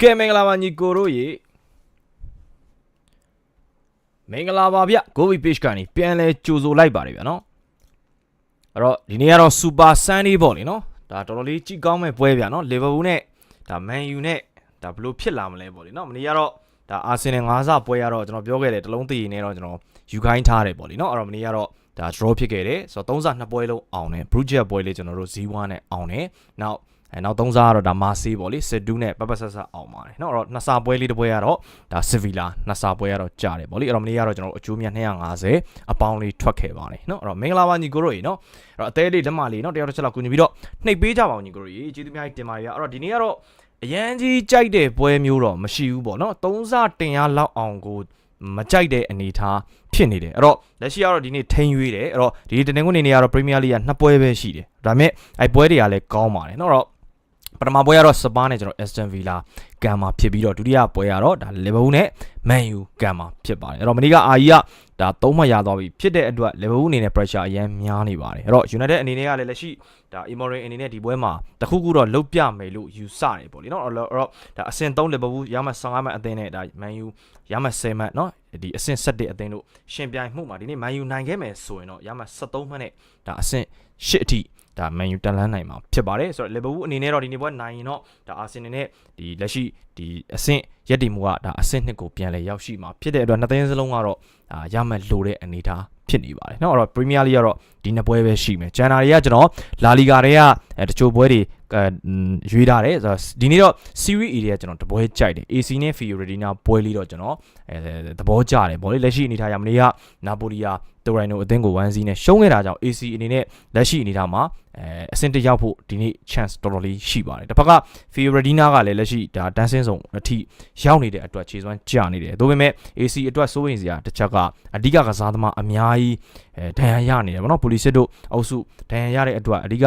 ကဲမင်္ဂလာပါညီကိုတို့ရေမင်္ဂလာပါဗျ Gobi Page ကနေပြန်လဲကြိုဆိုလိုက်ပါတယ်ဗျာနော်အဲ့တော့ဒီနေ့ကတော့ Super Sunday ပေါ့လေနော်ဒါတော်တော်လေးကြည့်ကောင်းမဲ့ပွဲဗျာနော် Liverpool နဲ့ဒါ Man U နဲ့ဒါဘယ်လိုဖြစ်လာမလဲပေါ့လေနော်မနေ့ကတော့ဒါ Arsenal ၅ဆပွဲရတော့ကျွန်တော်ပြောခဲ့တယ်တလုံးတည်နေတော့ကျွန်တော်ယူခိုင်းထားတယ်ပေါ့လေနော်အဲ့တော့မနေ့ကတော့ဒါ draw ဖြစ်ခဲ့တယ်ဆိုတော့3ဆ2ပွဲလုံးအောင်တယ် Bruges ပွဲလေးကျွန်တော်တို့ Z1 နဲ့အောင်တယ်နောက် အဲနောက်သုံးစားကတော့ဒါမာဆေးပေါ့လေစစ်ဒူးနဲ့ပပဆက်ဆက်အောင်ပါတယ်နော်အဲ့တော့နှစ်စာပွဲလေးတစ်ပွဲကတော့ဒါဆီဗီလာနှစ်စာပွဲကတော့ကြားတယ်ပေါ့လေအဲ့တော့မနေ့ကတော့ကျွန်တော်တို့အကျိုးမြတ်250အပေါင်းလေးထွက်ခဲ့ပါတယ်နော်အဲ့တော့မင်္ဂလာပါညီကိုတို့ရေနော်အဲ့တော့အသေးလေးလက်မလေးနော်တယောက်တစ်ချက်လောက်ကူညီပြီးတော့နှိပ်ပေးကြပါအောင်ညီကိုတို့ရေကျေးဇူးများကြီးတင်ပါတယ်ဗျအဲ့တော့ဒီနေ့ကတော့အရန်ကြီးကြိုက်တဲ့ပွဲမျိုးတော့မရှိဘူးပေါ့နော်သုံးစားတင်ရလောက်အောင်ကိုမကြိုက်တဲ့အနေအထားဖြစ်နေတယ်အဲ့တော့လက်ရှိကတော့ဒီနေ့ထိန်းရွေးတယ်အဲ့တော့ဒီတနင်္ဂနွေနေ့ကတော့ Premier League ကနှစ်ပွဲပဲရှိတယ်ဒါပေမဲ့အဲပွဲတွေကလည်းကောင်းပါတယ်နော်အဲ့တော့ ပထမပွဲကတော့စပါးနဲ့ကျွန်တော် Aston Villa ကန်မှာဖြစ်ပြီးတော့ဒုတိယပွဲကတော့ဒါ Liverpool နဲ့ Man U ကန်မှာဖြစ်ပါတယ်အဲ့တော့မနေ့ကအာကြီးကဒါသုံးမှတ်ရသွားပြီဖြစ်တဲ့အတွက် Liverpool အနေနဲ့ pressure အရန်များနေပါတယ်အဲ့တော့ United အနေနဲ့ကလည်းလက်ရှိဒါ Imorin အနေနဲ့ဒီပွဲမှာတခုခုတော့လုတ်ပြမယ်လို့ယူဆတယ်ပေါ့လေနော်အဲ့တော့ဒါအဆင့်3 Liverpool ရမှ15မှတ်အသင်းနဲ့ဒါ Man U ရမှ10မှတ်နော်ဒီအဆင့်7အသင်းတို့ရှင်ပြိုင်မှုမှာဒီနေ့ Man U နိုင်ခဲ့မယ်ဆိုရင်တော့ရမှ73မှတ်နဲ့ဒါအဆင့်8အထိ ဒါ Man U တက်လန်းနိုင်မှာဖြစ်ပါတယ်ဆိုတော့ Liverpool အနေနဲ့တော့ဒီနေ့ပွဲနိုင်ရင်တော့ဒါ Arsenal နဲ့ဒီလက်ရှိဒီအဆင့်ရက်တည်မှုကဒါအဆင့်2ကိုပြန်လဲရောက်ရှိမှာဖြစ်တဲ့အတွက်နှစ်သိန်းစလုံးကတော့ဒါရမှတ်လိုတဲ့အနေအထားဖြစ်နေပါတယ်เนาะအဲ့တော့ Premier League ကတော့ဒီနှစ်ပွဲပဲရှိမယ်ဂျန်နာရီကကျွန်တော်လာလီဂါတွေကအဲတချို့ပွဲတွေ ရွေးထားတယ်ဆိုတော့ဒီနေ့တော့ Serie A တွေကကျွန်တော်တပွဲကြိုက်တယ် AC နဲ့ Fiorentina ပွဲလေးတော့ကျွန်တော်အဲသဘောကျတယ်ဗောလေလက်ရှိအနေထားရမနေ့ကနာပိုလီယာတိုရိုင်နိုအသင်းကို1-0နဲ့ရှုံးခဲ့တာကြောင့် AC အနေနဲ့လက်ရှိအနေထားမှာအဲအဆင့်တရောက်ဖို့ဒီနေ့ chance တော်တော်လေးရှိပါတယ်တစ်ဖက်က Fiorentina ကလည်းလက်ရှိဒါတန်းစင်းဆောင်အထိရောက်နေတဲ့အတွက်ခြေစွမ်းကျနေတယ်ဒါပေမဲ့ AC အတွက်စိုးရိမ်စရာတစ်ချက်ကအဓိကကစားသမားအများကြီးအဲဒဏ်ရာရနေတယ်ဗောနော်ပိုလီစစ်တို့အုပ်စုဒဏ်ရာရတဲ့အတွက်အဓိက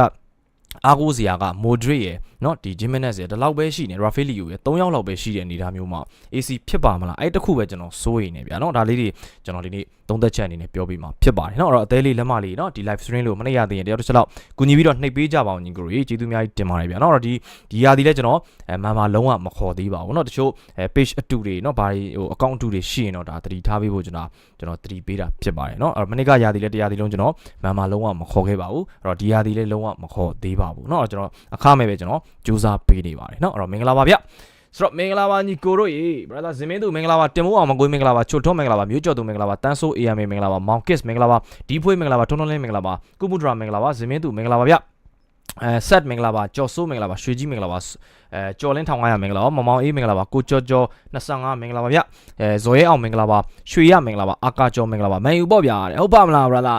အားကိုးစရာကမိုဒရစ်ရယ် เนาะဒီဂျီမနက်စ်ရယ်ဒီလောက်ပဲရှိနေရာဖေလီယိုရယ်၃ယောက်လောက်ပဲရှိတဲ့အနေအထားမျိုးမှာ AC ဖြစ်ပါမလားအဲ့တခုပဲကျွန်တော်စိုးရိမ်နေဗျာเนาะဒါလေးတွေကျွန်တော်ဒီနေ့သုံးသက်ချက်အနေနဲ့ပြောပြမှာဖြစ်ပါတယ်เนาะအဲ့တော့အသေးလေးလက်မလေးเนาะဒီ live stream လို့မနေ့ရသေးရင်တယောက်တစ်ချက်လောက်ကူညီပြီးတော့နှိပ်ပေးကြပါအောင်ညီကိုကြီးကျေးဇူးများကြီးတင်ပါတယ်ဗျာเนาะအဲ့တော့ဒီဒီရာဒီလဲကျွန်တော်အဲမန်မာလုံးဝမခေါ်သေးပါဘူးเนาะတချို့အဲ page အတူတွေเนาะဘာတွေဟို account အတူတွေရှိရင်တော့ဒါတတိထားပေးဖို့ကျွန်တော်ကျွန်တော်တတိပေးတာဖြစ်ပါတယ်เนาะအဲ့တော့မနေ့ကရာဒီလဲတရားဒီလုံးကျွန်တော်မန်မာလုံးဝမခေါ်ခဲ့ပါဘူးအဲ့တော့ဒီရာဒီလဲလုံးဝမခေါ်သေးပါဘူးเนาะကျွန်တော်အခမဲ့ပဲကျွန်တော် စူးစမ်းပေးနေပါတယ်เนาะအဲ့တော့မင်္ဂလာပါဗျဆိုတော့မင်္ဂလာပါညီကိုတို့ရေ brother ဇင်မင်းသူမင်္ဂလာပါတင်မိုးအောင်မကွေးမင်္ဂလာပါချိုထွန်းမင်္ဂလာပါမျိုးကျော်သူမင်္ဂလာပါတန်းဆိုး AMA မင်္ဂလာပါမောင်ကစ်မင်္ဂလာပါဒီဖွေးမင်္ဂလာပါထွန်းထွန်းလင်းမင်္ဂလာပါကုမှုဒရာမင်္ဂလာပါဇင်မင်းသူမင်္ဂလာပါဗျအဲဆက်မင်္ဂလာပါကျော်စိုးမင်္ဂလာပါရွှေကြီးမင်္ဂလာပါ အဲကျော်လင်းထောင်900မင်္ဂလာပါမမောင်အေးမင်္ဂလာပါကိုကျော်ကျော်25မင်္ဂလာပါဗျအဲဇော်ရဲအောင်မင်္ဂလာပါရွှေရမင်္ဂလာပါအာကာကျော်မင်္ဂလာပါမန်ယူပေါ့ဗျာဟုတ်ပါမလား brother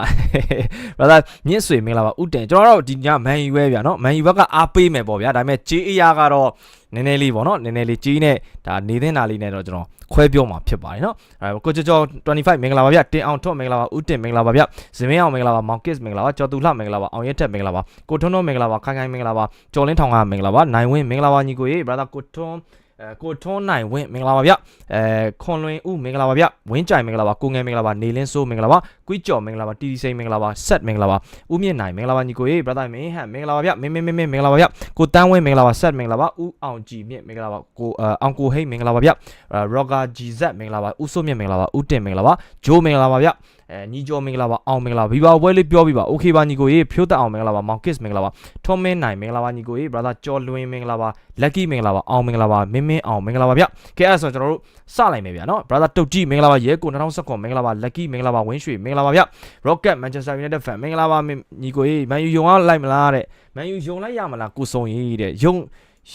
brother မြင့်ဆွေမင်္ဂလာပါဥတန်ကျွန်တော်တို့ဒီညမန်ယူပဲဗျာနော်မန်ယူဘက်ကအားပေးမယ်ပေါ့ဗျာဒါပေမဲ့ JAR ကတော့နည်းနည်းလေးပေါ့နော်နည်းနည်းလေးကြီးနဲ့ဒါနေတဲ့နာလေးနဲ့တော့ကျွန်တော်ခွဲပြောမှာဖြစ်ပါတယ်နော်အဲကိုကျော်ကျော်25မင်္ဂလာပါဗျတင်အောင်ထွတ်မင်္ဂလာပါဦးတင်မင်္ဂလာပါဗျဇင်မင်းအောင်မင်္ဂလာပါမောင်ကစ်မင်္ဂလာပါကျော်သူလှမင်္ဂလာပါအောင်ရဲထက်မင်္ဂလာပါကိုထွန်းထွန်းမင်္ဂလာပါခိုင်ခိုင်မင်္ဂလာပါကျော်လင်းထောင်ကမင်္ဂလာပါနိုင်ဝင်းမင်္ဂလာပါညီကိုရေ brother ကိုထွန်းအဲကိုထွန်းနိုင်ဝင်းမင်္ဂလာပါဗျအဲခွန်လွင်ဦးမင်္ဂလာပါဗျဝင်းကြိုင်မင်္ဂလာပါကိုငယ်မင်္ဂလာပါနေလင်းစိုးမင်္ဂလာပါကွီးကျော်မင်္ဂလာပါတီတီစိန်မင်္ဂလာပါဆက်မင်္ဂလာပါဦးမြင့်နိုင်မင်္ဂလာပါညီကိုရေ brother မင်းဟန်မင်္ဂလာပါဗျမင်းမင်းမင်းမင်္ဂလာပါဗျကိုတန်းဝင်းမင်္ဂလာပါဆက်မင်္ဂလာပါဦးအောင်ကြည်မြင့်မင်္ဂလာပါကိုအောင်ကိုဟိတ်မင်္ဂလာပါဗျရော့ဂါဂျီဇက်မင်္ဂလာပါဦးစိုးမြင့်မင်္ဂလာပါဦးတင်မင်္ဂလာပါဂျိုးမင်္ဂလာပါဗျ အဲညီကျော်မင်္ဂလာပါအောင်မင်္ဂလာပါဘီဘာပွဲလေးပြောပြပါโอเคပါညီကိုရေဖြိုးတက်အောင်မင်္ဂလာပါမောင်ကစ်မင်္ဂလာပါထွန်မင်းနိုင်မင်္ဂလာပါညီကိုရေ brother ကျော်လွင်မင်္ဂလာပါလက်ကီမင်္ဂလာပါအောင်မင်္ဂလာပါမင်းမင်းအောင်မင်္ဂလာပါဗျကဲအဲ့ဆိုကျွန်တော်တို့စလိုက်မယ်ဗျာနော် brother တုတ်ကြီးမင်္ဂလာပါရဲကို2019မင်္ဂလာပါလက်ကီမင်္ဂလာပါဝင်းရွှေမင်္ဂလာပါဗျ rocket manchester united fan မင်္ဂလာပါညီကိုရေမန်ယူယုံအောင်လိုက်မလားတဲ့မန်ယူယုံလိုက်ရမလားကိုစုံရေးတဲ့ယုံ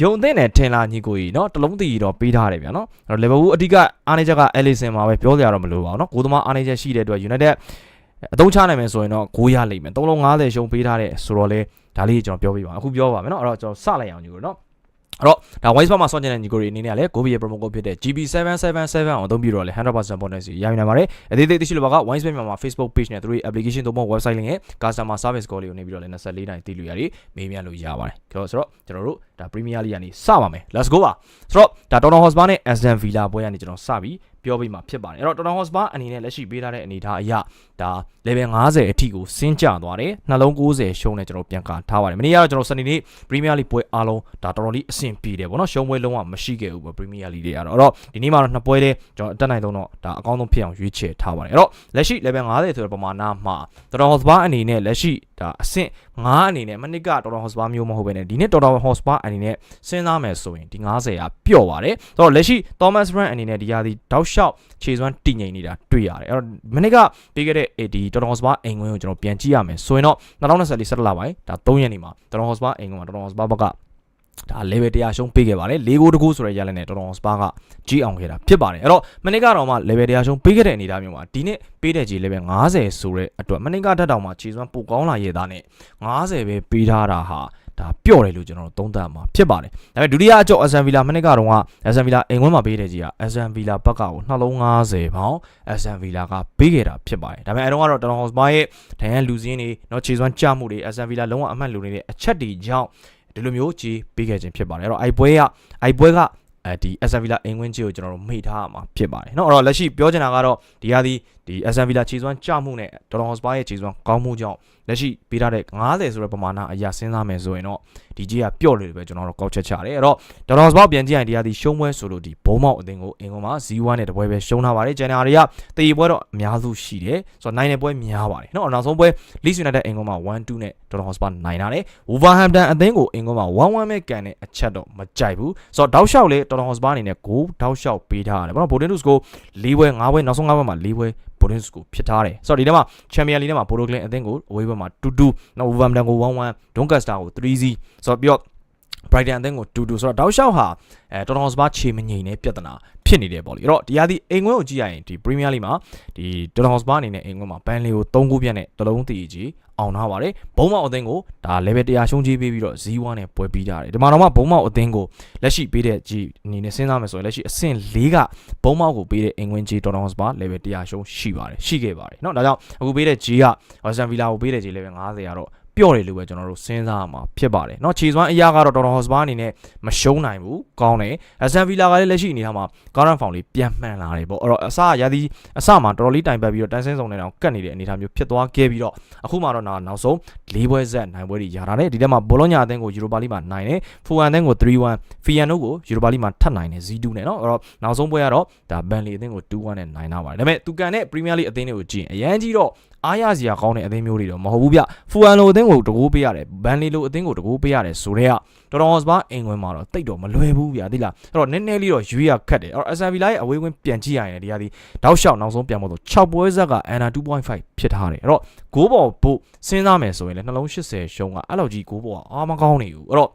ယုံတဲ့နဲ့ထင်လားညီကိုကြီးเนาะတလုံးတည်တော့ပေးထားတယ်ဗျာเนาะအဲ့တော့ Liverpool အဓိကအားနေချက်က Alisson မှာပဲပြောကြရတော့မလို့ပါဘူးเนาะကိုသမားအားနေချက်ရှိတဲ့အတွက် United အသုံးချနိုင်မယ်ဆိုရင်တော့ဂိုးရလိမ့်မယ်3လုံး50ရှုံးပေးထားတဲ့ဆိုတော့လေဒါလေးကျွန်တော်ပြောပြပါအခုပြောပါမယ်เนาะအဲ့တော့ကျွန်တော်စလိုက်အောင်ညီကိုเนาะ အဲ့တော့ဒါ Wise Park မှာဆောင်းကျင်တဲ့ညီကိုတွေအနေနဲ့ကလည်း Gobi ရဲ့ promo code ဖြစ်တဲ့ GB777 အောင်အသုံးပြုတော့လေ100% bonus ရယူနိုင်ပါတယ်အသေးသေးသိရှိလို့ပါက Wise Park မှာ Facebook page နဲ့သူတို့ application တို့မှ website link နဲ့ customer service call လေးကိုနေပြီးတော့လည်း24နိုင်သိလို့ရတယ်မေးမြန်းလို့ရပါတယ်ဆိုတော့ကျွန်တော်တို့ဒါ Premier League ကနေစပါမယ် Let's go ပါဆိုတော့ဒါ Tottenham Hotspur နဲ့ Aston Villa ပွဲကနေကျွန်တော်စပြီး ပြောပြီးမှဖြစ်ပါတယ်အဲ့တော့ Tottenham Hotspur အနေနဲ့လက်ရှိပေးထားတဲ့အနေအထားအရဒါ level 50အထိကိုဆင်းကျသွားတယ်နှလုံး90ရှုံးနဲ့ကျွန်တော်ပြန်ကာထားပါတယ်မနေ့ကတော့ကျွန်တော်စနေနေ့ Premier League ပွဲအားလုံးဒါတော်တော်လေးအဆင်ပြေတယ်ဗောနော်ရှုံးပွဲလုံးဝမရှိခဲ့ဘူးပေါ့ Premier League တွေကတော့အဲ့တော့ဒီနေ့မှာတော့နှစ်ပွဲလေးကျွန်တော်အတက်နိုင်ဆုံးတော့ဒါအကောင်းဆုံးဖြစ်အောင်ရွေးချယ်ထားပါတယ်အဲ့တော့လက်ရှိ level 50ဆိုတဲ့ပမာဏမှာ Tottenham Hotspur အနေနဲ့လက်ရှိ ဒါအဆင့်9အနေနဲ့မနစ်က Tottenham Hotspur မျိုးမဟုတ်ဘဲねဒီနေ့ Tottenham Hotspur အနေနဲ့စဉ်းစားမယ်ဆိုရင်ဒီ90ရာပျော့ပါတယ်ဆိုတော့လက်ရှိ Thomas Brand အနေနဲ့ဒီဟာဒီတောက်လျှောက်ခြေစွမ်းတည်ငြိမ်နေတာတွေ့ရတယ်အဲ့တော့မနစ်ကပြီးခဲ့တဲ့ဒီ Tottenham Hotspur အိမ်ဝင်ကိုကျွန်တော်ပြန်ကြည့်ရမယ်ဆိုရင်တော့2024 17လပိုင်းဒါ3ရက်နေ့မှာ Tottenham Hotspur အိမ်ဝင်မှာ Tottenham Hotspur ဘက်က ဒါ level 100ရှုံးပေးခဲ့ပါတယ်၄ဂိုးတကူဆိုတဲ့ရလနဲ့ Tottenham Hotspur ကကြီးအောင်ခဲ့တာဖြစ်ပါတယ်အဲ့တော့မနစ်ကတော့မှ level 100ရှုံးပေးခဲ့တဲ့အနေအထားမျိုးမှာဒီနေ့ပေးတဲ့ကြီး level 50ဆိုတဲ့အတွက်မနစ်ကဓာတ်တောင်မှာခြေစွမ်းပိုကောင်းလာရဲ့သားနဲ့50ပဲပေးထားတာဟာဒါပျော့တယ်လို့ကျွန်တော်တို့သုံးသပ်မှာဖြစ်ပါတယ်။ဒါပေမဲ့ဒုတိယအကြော့ Aston Villa မနစ်ကတော့က Aston Villa အိမ်ဝင်းမှာပေးတဲ့ကြီးက Aston Villa ဘက်ကကိုနှလုံး90ပေါင် Aston Villa ကပေးခဲ့တာဖြစ်ပါတယ်။ဒါပေမဲ့အဲတော့ကတော့ Tottenham Hotspur ရဲ့ဒဏ်ရာလူစင်းတွေเนาะခြေစွမ်းကြမှုတွေ Aston Villa လုံးဝအမှတ်လူနေတဲ့အချက်တွေကြောင့် ဒီလိုမျိုးကြီးပေးခဲ့ခြင်းဖြစ်ပါတယ်။အဲ့တော့အိုက်ပွဲကအိုက်ပွဲက အဲဒီ Aston Villa အင်ဝင်ကြီးကိုကျွန်တော်တို့မိထားရမှာဖြစ်ပါတယ်เนาะအဲ့တော့လက်ရှိပြောချင်တာကတော့ဒီဟာဒီဒီ Aston Villa ခြေစွမ်းကြမှုနဲ့ Tottenham Hotspur ရဲ့ခြေစွမ်းကောင်းမှုကြောင့်လက်ရှိပေးထားတဲ့90ဆိုတဲ့ပမာဏအရာစဉ်းစားမယ်ဆိုရင်တော့ဒီကြီးကပျော့လို့ပဲကျွန်တော်တို့ကောက်ချက်ချတယ်အဲ့တော့ Tottenham Hotspur ပြန်ကြည့်ရင်ဒီဟာဒီရှုံးပွဲဆိုလို့ဒီဘုံမောက်အသင်းကိုအင်ကွန်မှာ0-1နဲ့တပွဲပဲရှုံးထားပါတယ်ဂျန်နာတွေကတည်ပွဲတော့အများစုရှိတယ်ဆိုတော့နိုင်တဲ့ပွဲများပါတယ်เนาะနောက်ဆုံးပွဲ Leeds United အင်ကွန်မှာ1-2နဲ့ Tottenham Hotspur နိုင်တာတယ် Wolverhampton အသင်းကိုအင်ကွန်မှာ1-1ပဲကန်တဲ့အချက်တော့မကြိုက်ဘူးဆိုတော့တောက်လျှောက်လေ Tottenham Hotspur အနေနဲ့ဂိုးတောက်လျှောက်ပေးထားရတယ်ဘာလို့ Bordeaux ကို၄ပွဲ၅ပွဲနောက်ဆုံး၅ပွဲမှာ၄ပွဲ Bordeaux ကိုဖြစ်ထားတယ်ဆိုတော့ဒီထဲမှာ Champions League ထဲမှာ Bordeaux Clan အသင်းကိုအဝေးဘက်မှာ2-2နောက် Wolverhampton ကို1-1 Doncaster ကို3-0ဆိုတော့ပြီးတော့ Brighton အသင်းကို2-2ဆိုတော့တောက်လျှောက်ဟာအဲတော်တော်စပါခြေမငိမ့်တဲ့ပြဿနာဖြစ်နေတယ်ပေါ့လေအဲ့တော့ဒီဟာဒီအိမ်ခွင်းကိုကြည့်ရရင်ဒီ Premier League မှာဒီတော်တော်စပါအနေနဲ့အိမ်ခွင်းမှာဘန်လီကို3ဂိုးပြတ်နဲ့တလုံးတည်ကြီး အောင်ထားပါတယ်ဘုံမောက်အသင်းကိုဒါ level 100ရှုံးကြီးပေးပြီးတော့0-1နဲ့ပွဲပြီးကြတယ်ဒီမှာတော့မှဘုံမောက်အသင်းကိုလက်ရှိပေးတဲ့ကြီးအနေနဲ့စဉ်းစားမယ်ဆိုရင်လက်ရှိအဆင့်၄ကဘုံမောက်ကိုပေးတဲ့အိမ်ခွင်းကြီးတော်တော်စပါ level 100ရှုံးရှိပါတယ်ရှိခဲ့ပါတယ်เนาะဒါကြောင့်အခုပေးတဲ့ကြီးက Aston Villa ကိုပေးတဲ့ကြီး level 50ကတော့ ပျော့တယ်လို့ပဲကျွန်တော်တို့စဉ်းစားရမှာဖြစ်ပါတယ်เนาะခြေစွမ်းအရာကတော့တော်တော်ဟော့စပါအနေနဲ့မရှုံးနိုင်ဘူးကောင်းတယ်အဆန်ဗီလာကလည်းလက်ရှိအနေထားမှာကာရန်ဖောင်လေးပြန်မှန်လာတယ်ပေါ့အဲ့တော့အစရာသီအစမှာတော်တော်လေးတိုင်ပတ်ပြီးတော့တန်းစင်းဆောင်နေတော့ကတ်နေတဲ့အနေထားမျိုးဖြစ်သွားခဲ့ပြီးတော့အခုမှတော့နောက်ဆုံး၄ပွဲဆက်နိုင်ပွဲတွေရတာတယ်ဒီထဲမှာဘောလုံးညာအသင်းကိုယူရိုပါလိမှာနိုင်တယ်ဖူအန်အသင်းကို3-1ဖီယန်နိုကိုယူရိုပါလိမှာထပ်နိုင်တယ် Z2 နဲ့เนาะအဲ့တော့နောက်ဆုံးပွဲကတော့ဒါဘန်လီအသင်းကို2-1နဲ့နိုင်တာပါတယ်ဒါပေမဲ့သူကန်တဲ့ပရီးမီးယားလိအသင်းတွေကိုကြည့်ရင်အရန်ကြီးတော့ အားရစရာကောင်းတဲ့အသင်းမျိုးတွေတော့မဟုတ်ဘူးဗျဖူအန်လိုအသင်းကိုတကူပေးရတယ်ဘန်လီလိုအသင်းကိုတကူပေးရတယ်ဆိုတော့တော်တော်စပါအင်ကွင်းမှာတော့တိတ်တော့မလွယ်ဘူးဗျာသိလားအဲ့တော့နည်းနည်းလေးတော့ရွေးရခက်တယ်အဲ့တော့အဆန်ဗီလာရဲ့အဝေးကွင်းပြန်ကြည့်ရရင်ဒီဟာဒီတောက်လျှောက်နောက်ဆုံးပြန်ဖို့ဆို6ပွဲဇက်က Anna 2.5ဖြစ်ထားတယ်အဲ့တော့ဂိုးပေါ်ဖို့စဉ်းစားမယ်ဆိုရင်လည်းနှလုံး80ရှုံးကအဲ့လောက်ကြီးဂိုးပေါ်ကအားမကောင်းနေဘူးအဲ့တော့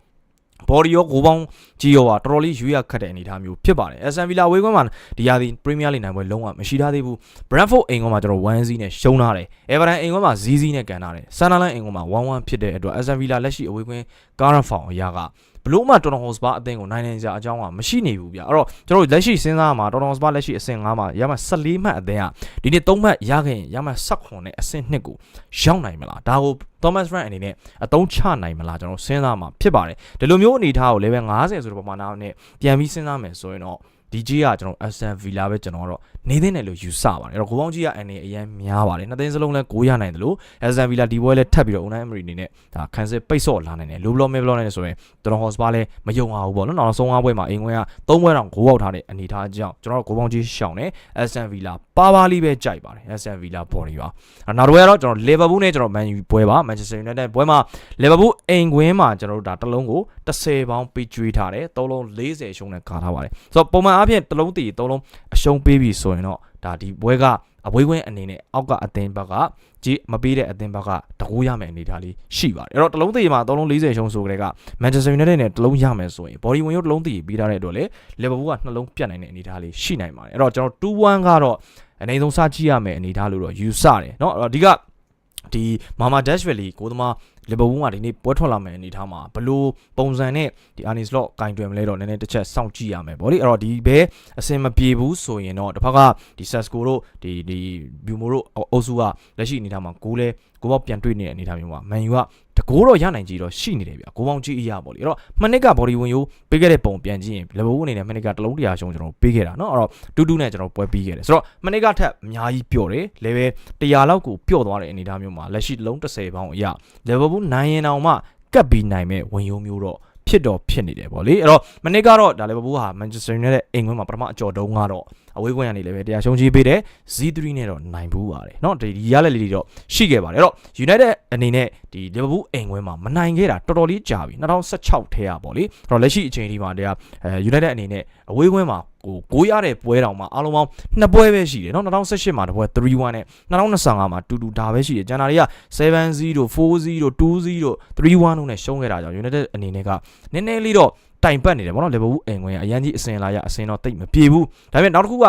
ဘော်ဒီရောဂိုးပေါင်းကြီးရောကတော်တော်လေးရွေးရခက်တဲ့အနေအထားမျိုးဖြစ်ပါတယ်။ Aston Villa ဝေးကွင်းမှာဒီဟာဒီ Premier League နိုင်ပွဲလုံးဝမရှိထားသေးဘူး။ Brentford အိမ်ကွင်းမှာကျွန်တော်1-0နဲ့ရှုံးထားတယ်။ Everton အိမ်ကွင်းမှာ0-0နဲ့ကန်ထားတယ်။ Sunderland အိမ်ကွင်းမှာ1-1ဖြစ်တဲ့အတွက် Aston Villa လက်ရှိအဝေးကွင်း Current Form အရာကဘလို့မှတော်တော်ဟော့စပါအသင်းကိုနိုင်နိုင်ကြအကြောင်းကမရှိနေဘူးဗျအဲ့တော့ကျွန်တော်တို့လက်ရှိစဉ်းစားရမှာတော်တော်ဟော့စပါလက်ရှိအဆင့်5မှာရမှ14မှတ်အသင်းကဒီနေ့3မှတ်ရခဲ့ရင်ရမှ16နဲ့အဆင့်2ကိုရောက်နိုင်မလားဒါကို Thomas Frank အနေနဲ့အတုံးချနိုင်မလားကျွန်တော်စဉ်းစားမှာဖြစ်ပါတယ်ဒီလိုမျိုးအနေထားကို level 50ဆိုတဲ့ပမာဏနဲ့ပြန်ပြီးစဉ်းစားမယ်ဆိုရင်တော့ ဒီကြီးကကျွန်တော် Aston Villa ပဲကျွန်တော်ကတော့နေသင့်တယ်လို့ယူဆပါတယ်အဲ့တော့ကိုပေါင်းကြီးကအနေအရင်များပါတယ်နှစ်သိန်းစလုံးလဲ9ရနိုင်တယ်လို့ Aston Villa ဒီပွဲလဲထပ်ပြီးတော့ Unai Emery အနေနဲ့ဒါခံစစ်ပိတ်ဆော့လာနိုင်တယ်လိုဘလော့မေဘလော့နဲ့ဆိုရင်ကျွန်တော် Hotspur လဲမယုံအောင်ဘူးပေါ့နော်နောက်ဆုံး၅ပွဲမှာအင်ကွင်းက၃ပွဲတောင်9ပေါက်ထားတဲ့အနေထားအကြောင်းကျွန်တော်တို့ကိုပေါင်းကြီးရှောင်းတယ် Aston Villa ပါပါလေးပဲကြိုက်ပါတယ် Aston Villa body ပါနောက်တစ်ပွဲကတော့ကျွန်တော် Liverpool နဲ့ကျွန်တော် Man U ပွဲပါ Manchester United ပွဲမှာ Liverpool အိမ်ကွင်းမှာကျွန်တော်တို့ဒါတစ်လုံးကို10ပေါင်းပေးကျွေးထားတယ်၃လုံး40ရှုံးနဲ့ကာထားပါတယ်ဆိုတော့ပုံမှန်အာဖြင့်တစ်လုံးတည်၃လုံးအရှုံးပေးပြီဆိုရင်တော့ဒါဒီပွဲကအဝေးကွင်းအနေနဲ့အောက်ကအသင်းဘက်ကကြီးမပေးတဲ့အသင်းဘက်ကတကူရမယ်အနေထားလေးရှိပါတယ်အဲ့တော့တလုံးသေးမှာ3လုံး40ရှုံးဆိုကြတဲ့က Manchester United နဲ့တလုံးရမယ်ဆိုရင် body win ရုပ်တလုံးသေးပြီးထားတဲ့အတွက်လေ Liverpool ကနှလုံးပြတ်နိုင်တဲ့အနေထားလေးရှိနိုင်ပါတယ်အဲ့တော့ကျွန်တော်2-1ကတော့အနေဆုံးစကြည့်ရမယ်အနေထားလို့တော့ယူဆတယ်เนาะအဲ့တော့ဒီကဒီမာမာဒက်ရှ်ဗယ်လီကိုသမား လီဗာပူးကဒီနေ့ပွဲထွက်လာမယ်အနေထားမှာဘလို့ပုံစံနဲ့ဒီအာနီစလော့ကင်တွယ်မလဲတော့နည်းနည်းတစ်ချက်စောင့်ကြည့်ရမယ်ဗောလေအဲ့တော့ဒီဘဲအစင်မပြေဘူးဆိုရင်တော့တစ်ဖက်ကဒီဆက်စကိုတို့ဒီဒီဘျူမိုတို့အုပ်စုကလက်ရှိအနေထားမှာဂိုးလဲဂိုးပေါက်ပြန်တွေ့နေတဲ့အနေထားမျိုးမှာမန်ယူက တကိုးတော့ရနိုင်ကြီးတော့ရှိနေတယ်ဗျကိုပေါင်းကြီးအရာပေါ့လေအဲ့တော့မနစ်က body ဝင်ရိုးပေးခဲ့တဲ့ပုံပြန်ကြည့်ရင်လဘိုးအနေနဲ့မနစ်ကတလုံးတရာရှုံးကျွန်တော်ပေးခဲ့တာเนาะအဲ့တော့တူးတူးနဲ့ကျွန်တော်ပွဲပြီးခဲ့တယ်ဆိုတော့မနစ်ကထက်အများကြီးပျော့တယ် level 100လောက်ကိုပျော့သွားတဲ့အနေအထားမျိုးမှာလက်ရှိတလုံး30ပေါင်းအရာ level ဘူးနိုင်ရင်တောင်မှကပ်ပြီးနိုင်မဲ့ဝင်ရိုးမျိုးတော့ဖြစ်တော့ဖြစ်နေတယ်ပေါ့လေအဲ့တော့မနစ်ကတော့ဒါ level ဘူးဟာ Manchester United အိမ်ခွင်းမှာပထမအကြော်တုံးကတော့ အဝေးခွင့်ရနေလည်းပဲတရားရှုံးကြီးပေးတယ် Z3 နဲ့တော့နိုင်ဘူးပါတယ်เนาะဒီဒီရလက်လေးတွေတော့ရှိခဲ့ပါတယ်အဲ့တော့ United အနေနဲ့ဒီ Liverpool အိမ်ခွင်းမှာမနိုင်ခဲ့တာတော်တော်လေးကြာပြီ2016ထဲရပေါ့လေအဲ့တော့လက်ရှိအချိန်ဒီမှာတရားအဲ United အနေနဲ့အဝေးခွင်းမှာကိုကိုရတဲ့ပွဲတောင်မှာအားလုံးပေါင်းနှစ်ပွဲပဲရှိတယ်เนาะ2018မှာတစ်ပွဲ3-1နဲ့2025မှာ2-2ဒါပဲရှိတယ်ကျန်တာတွေက7-0 4-0 2-0 3-1တို့နဲ့ရှုံးခဲ့တာကြောင့် United အနေနဲ့ကနည်းနည်းလေးတော့ တိုင်ပတ်နေတယ်ဗောနော် Liverpool အိမ်ခွင်းကအရန်ကြီးအစင်လာရအစင်တော့တိတ်မပြေဘူးဒါပေမဲ့နောက်တစ်ခုက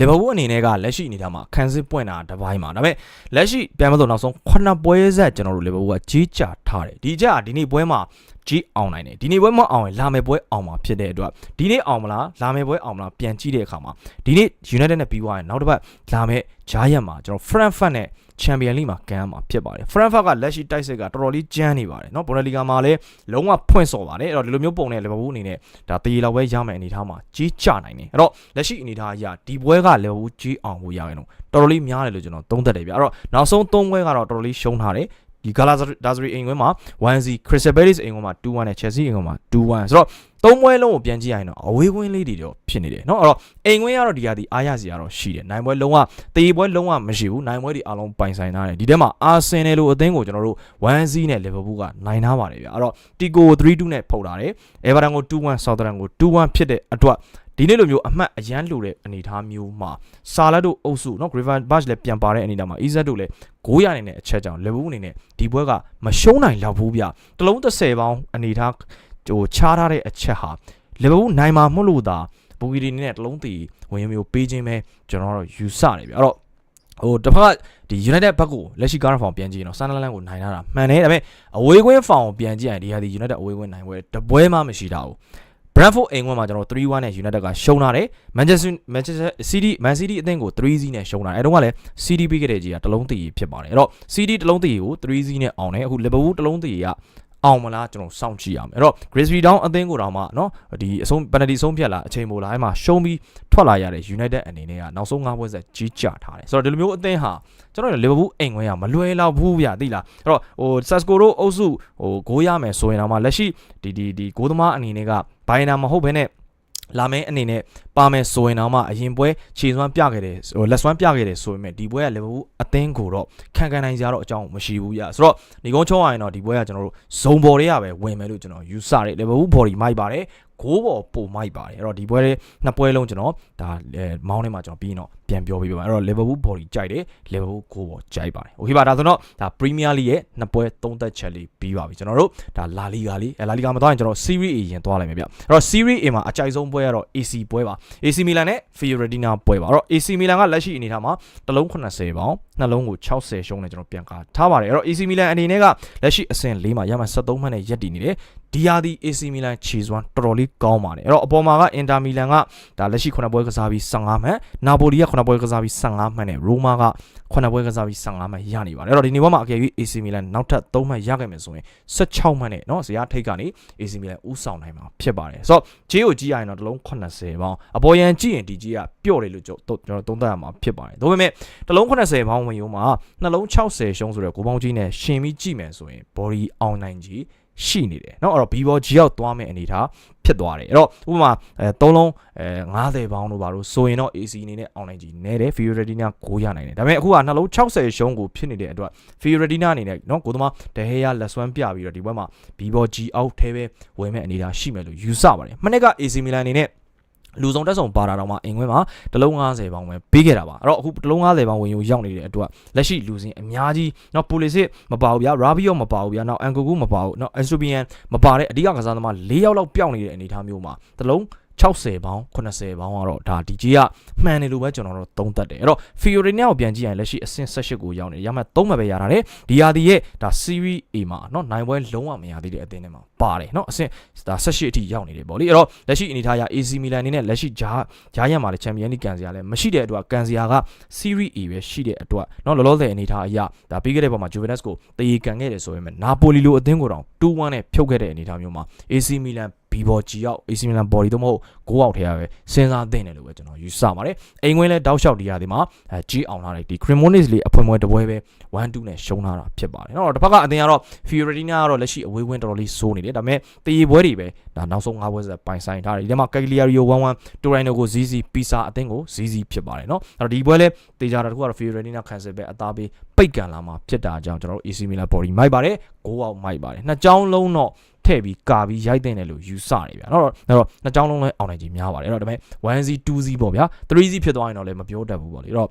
လီဗာပူးအနေနဲ့ကလက်ရှိအနေထားမှာခံစစ်ပွင့်တာတစ်ပိုင်းမှာဒါပေမဲ့လက်ရှိပြန်မလို့နောက်ဆုံး9ပွဲဆက်ကျွန်တော်တို့လီဗာပူးကကြီးကြထားတယ်ဒီကြဒီနေ့ပွဲမှာကြီးအောင်နိုင်တယ်ဒီနေ့ပွဲမအောင်ရင်လာမယ်ပွဲအောင်မှာဖြစ်တဲ့အတွက်ဒီနေ့အောင်မလားလာမယ်ပွဲအောင်မလားပြန်ကြည့်တဲ့အခါမှာဒီနေ့ United နဲ့ပြီးသွားရင်နောက်တစ်ပတ်လာမယ်ဂျာယက်မှာကျွန်တော် Frankfurt နဲ့ Champion League မှာကမ်းမှာဖြစ်ပါတယ် Frankfurt ကလက်ရှိတိုက်စစ်ကတော်တော်လေးကျန်းနေပါတယ်เนาะ Bundesliga မှာလည်းလုံးဝဖွင့်စော်ပါတယ်အဲ့တော့ဒီလိုမျိုးပုံနဲ့ Liverpool အနေနဲ့ဒါတရေလောက်ပဲရမယ်အနေထားမှာကြီးကြနိုင်တယ်အဲ့တော့လက်ရှိအနေထားအရဒီပွဲက Liverpool ကြီးအောင်ဖို့ရရင်တော့တော်တော်လေးများတယ်လို့ကျွန်တော်သုံးသပ်တယ်ဗျအဲ့တော့နောက်ဆုံး၃ပွဲကတော့တော်တော်လေးရှုံးထားတယ် ဒီ Galatasaray အိမ်ခွင်းမှာ1-0 Crystal Palace အိမ်ခွင်းမှာ2-1နဲ့ Chelsea အိမ်ခွင်းမှာ2-1ဆိုတော့ သုံးပွဲလုံးကိုပြန်ကြည့်ရရင်တော့အဝေးကွင်းလေးတွေတော့ဖြစ်နေတယ်เนาะအဲ့တော့အိမ်ကွင်းကတော့ဒီဟာဒီအားရစီကတော့ရှိတယ်နိုင်ပွဲလုံးဝတေးပွဲလုံးဝမရှိဘူးနိုင်ပွဲတွေအားလုံးပိုင်ဆိုင်ထားတယ်ဒီထဲမှာအာဆင်နယ်လိုအသင်းကိုကျွန်တော်တို့1-0နဲ့ Liverpool ကနိုင်ထားပါတယ်ဗျအဲ့တော့ Tico 3-2နဲ့ဖုတ်လာတယ် Everton ကို2-1 Southampton ကို2-1ဖြစ်တဲ့အတွက်ဒီနေ့လိုမျိုးအမှတ်အရန်လိုတဲ့အနေအထားမျိုးမှာဆာလက်တို့အုပ်စုเนาะ Graven Bash လည်းပြန်ပါတဲ့အနေအထားမှာ Izet တို့လည်း900ရနေတဲ့အချက်ကြောင့် Liverpool အနေနဲ့ဒီပွဲကမရှုံးနိုင်လောက်ဘူးဗျတလုံး30ပေါင်းအနေအထား ဟိုချားထားတဲ့အချက်ဟာလီဗာပူးနိုင်မှာမဟုတ်လို့သာဘူဂီဒီနေနဲ့တလုံးတီဝင်ရမျိုးပေးခြင်းပဲကျွန်တော်တို့ယူဆနေပြီအဲ့တော့ဟိုတစ်ဖက်ကဒီ United ဘက်ကိုလက်ရှိကားဖောင်ပြန်ကြည့်ရင်တော့ Sunderland ကိုနိုင်ထားတာမှန်တယ်ဒါပေမဲ့အဝေးကွင်းဖောင်ကိုပြန်ကြည့်ရင်ဒီဟာဒီ United အဝေးကွင်းနိုင်ပွဲတပွဲမှမရှိတာဘူး Brentford အိမ်ကွင်းမှာကျွန်တော်3-1နဲ့ United ကရှုံးထားတယ် Manchester Manchester City Man City အသင်းကို3-0နဲ့ရှုံးထားတယ်အဲတော့ကလည်း CD ပြီးခဲ့တဲ့ကြီးကတလုံးတီဖြစ်ပါတယ်အဲ့တော့ CD တလုံးတီကို3-0နဲ့အောင်တယ်အခု Liverpool တလုံးတီက အောင်မလားကျွန်တော်စောင့်ကြည့်ရမယ်အဲ့တော့ Grizzly Down အသင်းကိုတော့မှနော်ဒီအဆုံး penalty ဆုံးဖြတ်လာအချိန်မိုလာအဲ့မှာရှုံးပြီးထွက်လာရတဲ့ United အနေနဲ့ကနောက်ဆုံး၅ပွဲဆက်ကြီးကြထားတယ်ဆိုတော့ဒီလိုမျိုးအသင်းဟာကျွန်တော်တို့ Liverpool အိမ်ခွင်ကမလွယ်တော့ဘူးဗျာသိလားအဲ့တော့ဟို Sasco တို့အုပ်စုဟိုဂိုးရမယ်ဆိုရင်တော့မှလက်ရှိဒီဒီဒီဂိုးသမားအနေနဲ့ကဘိုင်နာမဟုတ်ဘဲနဲ့ လာမင်းအနေနဲ့ပါမယ်ဆိုရင်တော့မှအရင်ပွဲခြေစွမ်းပြခဲ့တယ်ဟိုလက်စွမ်းပြခဲ့တယ်ဆိုပေမဲ့ဒီပွဲက Liverpool အသင်းကိုတော့ခံခံနိုင်ကြတော့အကြောင်းမရှိဘူးပြဆိုတော့ဒီကုန်းချုံးရရင်တော့ဒီပွဲကကျွန်တော်တို့ဇုံဘော်တွေကပဲဝင်မယ်လို့ကျွန်တော်ယူဆတယ် Liverpool body မိုက်ပါတယ်ဂိုးပေါ်ပုံမိုက်ပါတယ်အဲ့တော့ဒီပွဲလေးနှစ်ပွဲလုံးကျွန်တော်ဒါမောင်းထဲမှာကျွန်တော်ပြီးရင်တော့ပြန်ပြောပြပါမယ်အဲ့တော့ Liverpool body ကြိုက်တယ် Liverpool ဂိုးပေါ်ကြိုက်ပါတယ်โอเคပါဒါဆိုတော့ဒါ Premier League ရဲ့နှစ်ပွဲသုံးသက်ချက်လေးပြီးပါပြီကျွန်တော်တို့ဒါ La Liga လေးအဲ La Liga မှာသွားရင်ကျွန်တော် Serie A ရင်သွားလိုက်မယ်ဗျအဲ့တော့ Serie A မှာအကြိုက်ဆုံးပွဲကတော့ AC ပွဲပါ AC Milan နဲ့ Fiorentina ပွဲပါအဲ့တော့ AC Milan ကလက်ရှိအနေထားမှာတစ်လုံး80ပေါင်နှလုံးကို60ရှုံးနေကျွန်တော်ပြန်ကားထားပါတယ်အဲ့တော့ AC Milan အနေနဲ့ကလက်ရှိအဆင့်၄မှာရမှ73မှတ်နဲ့ရပ်တည်နေတယ် ဒီယာဒီ AC Milan ခြေစွမ်းတော်တော်လေးကောင်းပါတယ်အဲ့တော့အပေါ်မှာက Inter Milan ကဒါလက်ရှိ9ပွဲကစားပြီး15မှတ်နာပိုလီက9ပွဲကစားပြီး15မှတ်နဲ့ Roma က9ပွဲကစားပြီး15မှတ်ရနေပါတယ်အဲ့တော့ဒီနေ့ဘက်မှာအကယ်၍ AC Milan နောက်ထပ်3မှတ်ရခဲ့မယ်ဆိုရင်16မှတ်နဲ့เนาะဇယားထိတ်ကနေ AC Milan ဥဆောင်နိုင်မှာဖြစ်ပါတယ်ဆိုတော့ဂျေးကိုကြည့်ရရင်တော့တစ်လုံး80ပေါင်းအပေါ်ရန်ကြည့်ရင်ဒီဂျေးကပျော့တယ်လို့ကျွန်တော်သုံးသပ်ရမှာဖြစ်ပါတယ်ဒါပေမဲ့တစ်လုံး80ပေါင်းဝင်ရုံမှာနှလုံး60ရှုံးဆိုတော့ကိုပေါင်းကြီးနဲ့ရှင်ပြီးကြည့်မယ်ဆိုရင် body အောင်နိုင်ကြီး ရှိနေတယ်เนาะအဲ့တော့ B-ball G ရောက်သွားမယ့်အနေထားဖြစ်သွားတယ်အဲ့တော့ဥပမာအဲ3လုံးအဲ90ပေါင်းတို့ပါလို့ဆိုရင်တော့ AC အနေနဲ့အောင်နိုင်ကြီးနဲတယ် Fiorentina 9ရနိုင်တယ်ဒါပေမဲ့အခုကနှလုံး60ရှုံးကိုဖြစ်နေတဲ့အတွက် Fiorentina အနေနဲ့เนาะကိုသမားဒဟေးရလက်စွမ်းပြပြီးတော့ဒီဘက်မှာ B-ball G အောက်ထဲပဲဝင်မဲ့အနေထားရှိမယ်လို့ယူဆပါတယ်မနေ့က AC Milan အနေနဲ့ လူဆောင်တက်ဆောင်ပါတာတော့မှအင်ခွင်းမှာတလုံး90ပေါင်းပဲပေးခဲ့တာပါအဲ့တော့အခုတလုံး90ပေါင်းဝင်ယူရောက်နေတဲ့အတွက်လက်ရှိလူစင်အများကြီးเนาะပိုလီစစ်မပါဘူးဗျာရာဘီယောမပါဘူးဗျာနောက်အန်ကိုကူမပါဘူးเนาะအက်စတိုဘီယန်မပါတဲ့အဓိကကစားသမား၄ယောက်လောက်ပျောက်နေတဲ့အနေအထားမျိုးမှာတလုံး 60ပေါင်း80ပေါင်းကတော့ဒါဒီကြီးကမှန်တယ်လို့ပဲကျွန်တော်တို့သုံးသပ်တယ်အဲ့တော့ Fiorentina ကိုပြန်ကြည့်ရင်လက်ရှိအဆင့်18ကိုရောက်နေတယ်ရမှတ်3မှတ်ပဲရတာတယ်ဒီဟာဒီရဲ့ဒါ Serie A မှာเนาะနိုင်ပွဲလုံးဝမရသေးတဲ့အသင်းတွေမှာ ပါတယ်เนาะအဆင့်ဒါ18အထိရောက်နေတယ်ပေါ့လေအဲ့တော့လက်ရှိအနေထားရ AC Milan အနေနဲ့လက်ရှိဂျာဂျာရန်မှာလည်း Champions League ကန်စီယာလည်းမရှိတဲ့အတွက်ကန်စီယာက Serie A ပဲရှိတဲ့အတွက်เนาะလောလောဆယ်အနေထားအရဒါပြီးခဲ့တဲ့ပုံမှာ Juventus ကိုတည်ကန်ခဲ့တယ်ဆိုရင်နာပိုလီလိုအသင်းကိုတောင်2-1နဲ့ဖြုတ်ခဲ့တဲ့အနေထားမျိုးမှာ AC Milan ဘီဘော်ဂျီရောက် AC Milan body တော့မဟုတ်6အောက်ထဲရပဲစဉ်းစားသင့်တယ်လို့ပဲကျွန်တော်ယူဆပါတယ်အိမ်ဝင်လဲတောက်လျှောက်တရားဒီမှာအဲကြီးအောင်လာတယ်ဒီ Cremonese လေးအဖွင့်ပွဲတပွဲပဲ1-2နဲ့ရှုံးလာတာဖြစ်ပါတယ်နော်တစ်ဖက်ကအတင်းကတော့ Fiorentina ကတော့လက်ရှိအဝေးဝင်းတော်တော်လေးစိုးနေတယ် ဒါပေမဲ့တည်ရပွဲတွေပဲဒါနောက်ဆုံး၅ပွဲဆက်ပိုင်ဆိုင်ထားတယ်ဒီထဲမှာ Cagliari 1-1 Torino ကို ZZ Pisa အသင်းကို ZZ ဖြစ်ပါတယ်နော်အဲ့တော့ဒီပွဲလဲတေချာတာတခုကတော့ Fiorentina cancel ပဲအသားပေးပိတ်ကန်လာမှာဖြစ်တာကြောင့်ကျွန်တော်တို့ AC Milan body မိုက်ပါတယ်6အောက်မိုက်ပါတယ်နှစ်ကြောင်းလုံးတော့ထည့်ပြီးကာပြီးရိုက်တဲ့တယ်လို့ယူဆနေဗျာနော်အဲ့တော့နှစ်ကြောင်းလုံးလည်းအောင်နိုင်ခြင်းများပါတယ်အဲ့တော့ဒါပေမဲ့ 1Z 2Z ပေါ့ဗျာ 3Z ဖြစ်သွားရင်တော့လည်းမပြောတတ်ဘူးပေါ့လေအဲ့တော့